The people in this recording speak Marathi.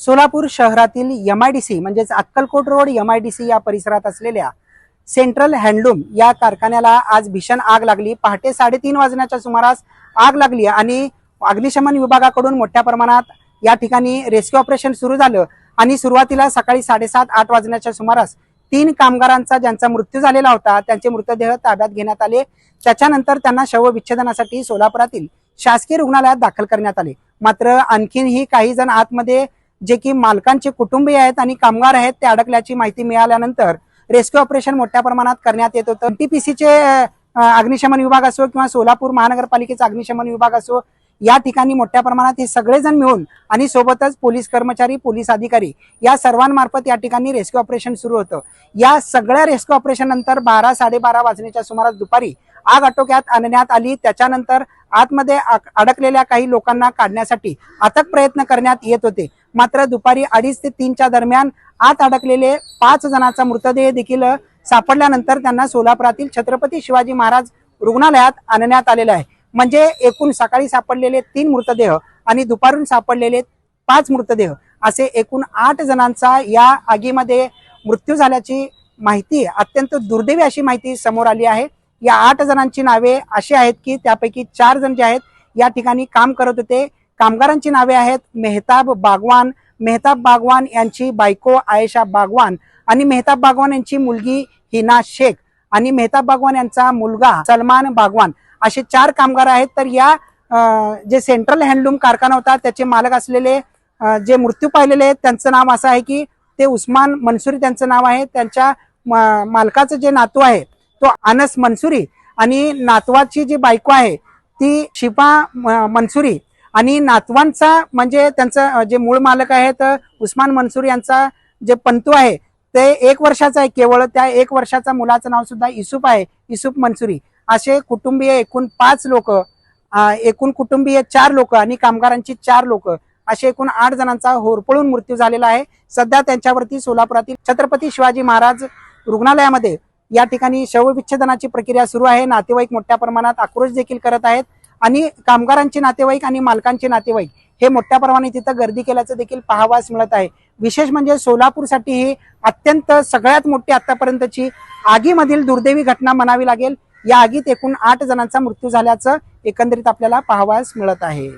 सोलापूर शहरातील एम आय डी सी म्हणजेच Akkalkot road M I D C या परिसरात असलेल्या सेंट्रल हँडलूम या कारखान्याला आज भीषण आग लागली. पहाटे साडेतीन वाजण्याच्या सुमारास आग लागली आणि अग्निशमन विभागाकडून मोठ्या प्रमाणात या ठिकाणी रेस्क्यू ऑपरेशन सुरू झालं आणि सुरुवातीला सकाळी साडेसात आठ वाजण्याच्या सुमारास तीन कामगारांचा ज्यांचा मृत्यू झालेला होता त्यांचे मृतदेह ताब्यात घेण्यात आले. त्याच्यानंतर त्यांना शवविच्छेदनासाठी सोलापुरातील शासकीय रुग्णालयात दाखल करण्यात आले. मात्र आणखीनही काही जण आतमध्ये जे की मालकांचे कुटुंबीय आहेत आणि कामगार आहेत ते अडकल्याची माहिती मिळाल्यानंतर रेस्क्यू ऑपरेशन मोठ्या प्रमाणात करण्यात येत होतं. टीपीसीचे अग्निशमन विभाग असो किंवा सोलापूर महानगरपालिकेचा अग्निशमन विभाग असो या ठिकाणी मोठ्या प्रमाणात हे सगळेजण मिळून आणि सोबतच पोलीस कर्मचारी पोलीस अधिकारी या सर्वांमार्फत या ठिकाणी रेस्क्यू ऑपरेशन सुरू होतं. या सगळ्या रेस्क्यू ऑपरेशन नंतर बारा साडेबारा वाजण्याच्या सुमारास दुपारी आग आटोक्यात आणण्यात आली. त्याच्यानंतर आतमध्ये अडकलेल्या काही लोकांना काढण्यासाठी अथक प्रयत्न करण्यात येत होते. मात्र दुपारी अडीच ते तीनच्या दरम्यान आत अडकलेले पाच जणांचा मृतदेह देखील सापडल्यानंतर त्यांना सोलापुरातील छत्रपती शिवाजी महाराज रुग्णालयात आणण्यात आलेलं आहे. म्हणजे एकूण सकाळी सापडलेले तीन मृतदेह आणि दुपारून सापडलेले पाच मृतदेह असे एकूण आठ जणांचा या आगीमध्ये मृत्यू झाल्याची माहिती अत्यंत दुर्दैवी अशी माहिती समोर आली आहे. या आठ जणांची नावे अशी आहेत की त्यापैकी चार जण जे आहेत या ठिकाणी काम करत होते. कामगारांची नावे आहेत मेहताब बागवान. मेहताब बागवान यांची बायको आयशा बागवान आणि मेहताब बागवान यांची मुलगी हिना शेख आणि मेहताब बागवान यांचा मुलगा सलमान बागवान असे चार कामगार आहेत. तर या जे सेंट्रल हँडलूम कारखाना होता त्याचे मालक असलेले जे मृत्यू पाहिलेले आहेत त्यांचं नाव असं आहे की ते उस्मान मनसुरी त्यांचं नाव आहे. त्यांच्या म- मालकाचं जे नातू आहे तो अनस मनसुरी आणि नातवाची जी बायको आहे ती शिफा म- मनसुरी. आणि नातवांचा म्हणजे त्यांचं जे मूळ मालक आहेत उस्मान मनसूर यांचा जे पंतू आहे ते एक वर्षाचा आहे केवळ. त्या एक वर्षाचा मुलाचं नाव सुद्धा युसुफ आहे युसुफ मनसुरी. असे कुटुंबीय एकूण पाच लोक एकूण कुटुंबीय चार लोक आणि कामगारांची चार लोक असे एकूण आठ जणांचा होरपळून मृत्यू झालेला आहे. सध्या त्यांच्यावरती सोलापुरातील छत्रपती शिवाजी महाराज रुग्णालयामध्ये या ठिकाणी शवविच्छेदनाची प्रक्रिया सुरू आहे. नातेवाईक मोठ्या प्रमाणात आक्रोश देखील करत आहेत. आणि कामगारांचे नातेवाईक आणि मालकांचे नातेवाईक हे मोठ्या प्रमाणात तिथं गर्दी केल्याचं देखील पाहावास मिळत आहे. विशेष म्हणजे सोलापूरसाठी ही अत्यंत सगळ्यात मोठी आतापर्यंतची आगीमधील दुर्दैवी घटना म्हणावी लागेल. या आगीत एकूण आठ जणांचा मृत्यू झाल्याचं एकंदरीत आपल्याला पाहावास मिळत आहे.